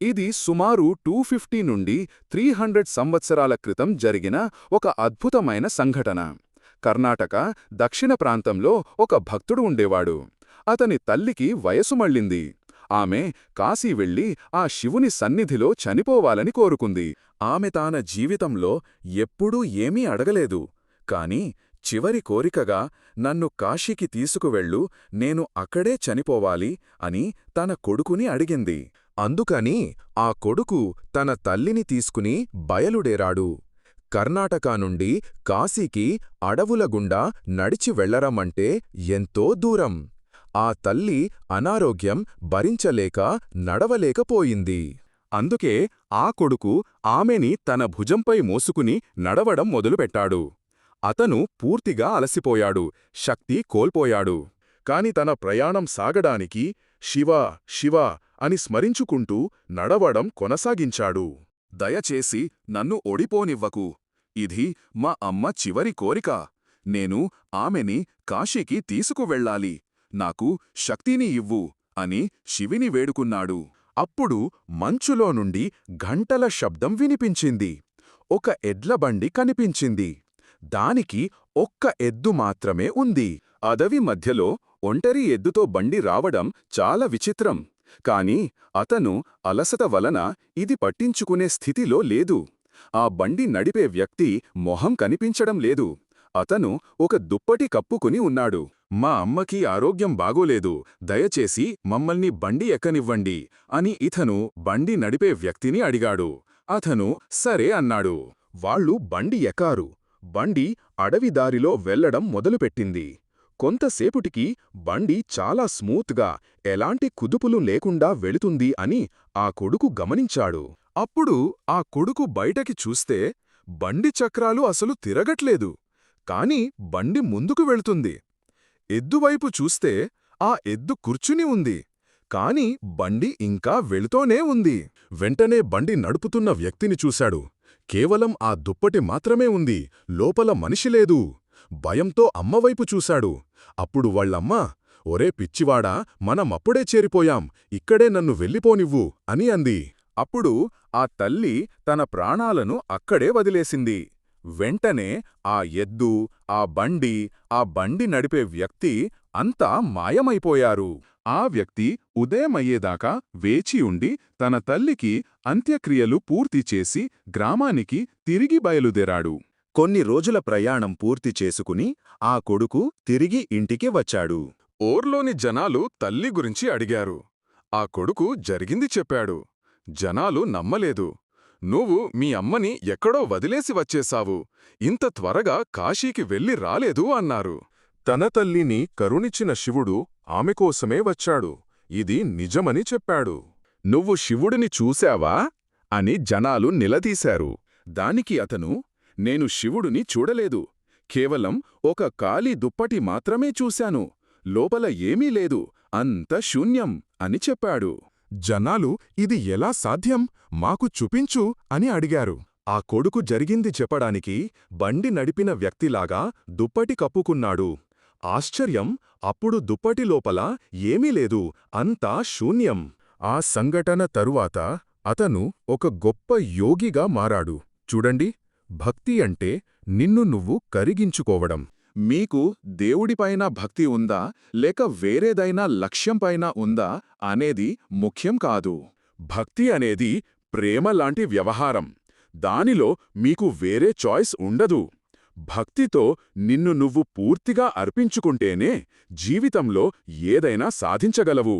ఇది సుమారు two fifty నుండి త్రీ హండ్రెడ్ సంవత్సరాల క్రితం జరిగిన ఒక అద్భుతమైన సంఘటన. కర్ణాటక దక్షిణ ప్రాంతంలో ఒక భక్తుడు ఉండేవాడు. అతని తల్లికి వయసు మళ్ళింది. ఆమె కాశీ వెళ్ళి ఆ శివుని సన్నిధిలో చనిపోవాలని కోరుకుంది. ఆమె తాన జీవితంలో ఎప్పుడూ ఏమీ అడగలేదు. కాని చివరి కోరికగా నన్ను కాశీకి తీసుకువెళ్ళు నేను అక్కడే చనిపోవాలి అని తన కొడుకుని అడిగింది. అందుకని ఆ కొడుకు తన తల్లిని తీసుకుని బయలుడేరాడు కర్ణాటక నుండి కాశీకి అడవుల గుండా నడిచి వెళ్ళరమంటే ఎంతో దూరం. ఆ తల్లి అనారోగ్యం భరించలేక నడవలేకపోయింది. అందుకే ఆ కొడుకు ఆమెని తన భుజంపై మోసుకుని నడవడం మొదలుపెట్టాడు. అతను పూర్తిగా అలసిపోయాడు శక్తి కోల్పోయాడు. కాని తన ప్రయాణం సాగడానికి శివ శివ అని స్మరించుకుంటూ నడవడం కొనసాగించాడు. దయచేసి నన్ను ఓడిపోనివ్వకు. ఇది మా అమ్మ చివరి కోరిక. నేను ఆమెని కాశీకి తీసుకువెళ్ళాలి. నాకు శక్తిని ఇవ్వు అని శివిని వేడుకున్నాడు. అప్పుడు మంచులో నుండి ఘంటల శబ్దం వినిపించింది. ఒక ఎడ్లబండి కనిపించింది. దానికి ఒక్క ఎద్దు మాత్రమే ఉంది. అదవి మధ్యలో ఒంటరి ఎద్దుతో బండి రావడం చాలా విచిత్రం. కాని అతను అలసత వలన ఇది పట్టించుకునే స్థితిలో లేదు. ఆ బండి నడిపే వ్యక్తి మొహం కనిపించడం లేదు. అతను ఒక దుప్పటి కప్పుకుని ఉన్నాడు. మా అమ్మకి ఆరోగ్యం బాగోలేదు. దయచేసి మమ్మల్ని బండి ఎక్కనివ్వండి అని ఇతను బండి నడిపే వ్యక్తిని అడిగాడు. అతను సరే అన్నాడు. వాళ్ళు బండి ఎక్కారు. బండి అడవిదారిలో వెళ్ళడం మొదలుపెట్టింది. కొంతసేపుటికి బండి చాలా స్మూత్గా ఎలాంటి కుదుపులు లేకుండా వెళుతుంది అని ఆ కొడుకు గమనించాడు. అప్పుడు ఆ కొడుకు బయటకి చూస్తే బండి చక్రాలు అసలు తిరగట్లేదు కాని బండి ముందుకు వెళుతుంది. ఎద్దువైపు చూస్తే ఆ ఎద్దు కూర్చుని ఉంది కాని బండి ఇంకా వెళుతోనే ఉంది. వెంటనే బండి నడుపుతున్న వ్యక్తిని చూశాడు. కేవలం ఆ దుప్పటి మాత్రమే ఉంది లోపల మనిషి లేదు. భయంతో అమ్మవైపు చూశాడు. అప్పుడు వాళ్ళమ్మ ఒరే పిచ్చివాడా మనమప్పుడే చేరిపోయాం. ఇక్కడే నన్ను వెళ్ళిపోనివ్వు అని అంది. అప్పుడు ఆ తల్లి తన ప్రాణాలను అక్కడే వదిలేసింది. వెంటనే ఆ ఎద్దు ఆ బండి ఆ బండి నడిపే వ్యక్తి అంతా మాయమైపోయారు. ఆ వ్యక్తి ఉదయమయ్యేదాకా వేచియుండి తన తల్లికి అంత్యక్రియలు పూర్తి చేసి గ్రామానికి తిరిగి బయలుదేరాడు. కొన్ని రోజుల ప్రయాణం పూర్తి చేసుకుని ఆ కొడుకు తిరిగి ఇంటికి వచ్చాడు. ఓర్లోని జనాలు తల్లి గురించి అడిగారు. ఆ కొడుకు జరిగింది చెప్పాడు. జనాలు నమ్మలేదు. నువ్వు మీ అమ్మని ఎక్కడో వదిలేసి వచ్చేశావు. ఇంత త్వరగా కాశీకి వెళ్ళి రాలేదు అన్నారు. తన తల్లిని కరుణిచ్చిన శివుడు ఆమెకోసమే వచ్చాడు. ఇది నిజమని చెప్పాడు. నువ్వు శివుడిని చూశావా? అని జనాలు నిలదీశారు. దానికి అతను నేను శివుడిని చూడలేదు. కేవలం ఒక కాలి దుప్పటి మాత్రమే చూశాను. లోపల ఏమీ లేదు. అంత శూన్యం అని చెప్పాడు. జనాలు ఇది ఎలా సాధ్యం? మాకు చూపించు అని అడిగారు. ఆ కొడుకు జరిగింది చెప్పడానికి బండి నడిపిన వ్యక్తిలాగా దుప్పటి కప్పుకున్నాడు. ఆశ్చర్యం అప్పుడు దుప్పటి లోపల ఏమీ లేదు. అంతా శూన్యం. ఆ సంఘటన తరువాత అతను ఒక గొప్ప యోగిగా మారాడు. చూడండి. భక్తి అంటే నిన్ను నువ్వు కరిగించుకోవడం. మీకు దేవుడిపైన భక్తి ఉందా లేక వేరేదైనా లక్ష్యంపైన ఉందా అనేది ముఖ్యం కాదు. భక్తి అనేది ప్రేమ లాంటి వ్యవహారం. దానిలో మీకు వేరే చాయిస్ ఉండదు. భక్తితో నిన్ను నువ్వు పూర్తిగా అర్పించుకుంటేనే జీవితంలో ఏదైనా సాధించగలవు.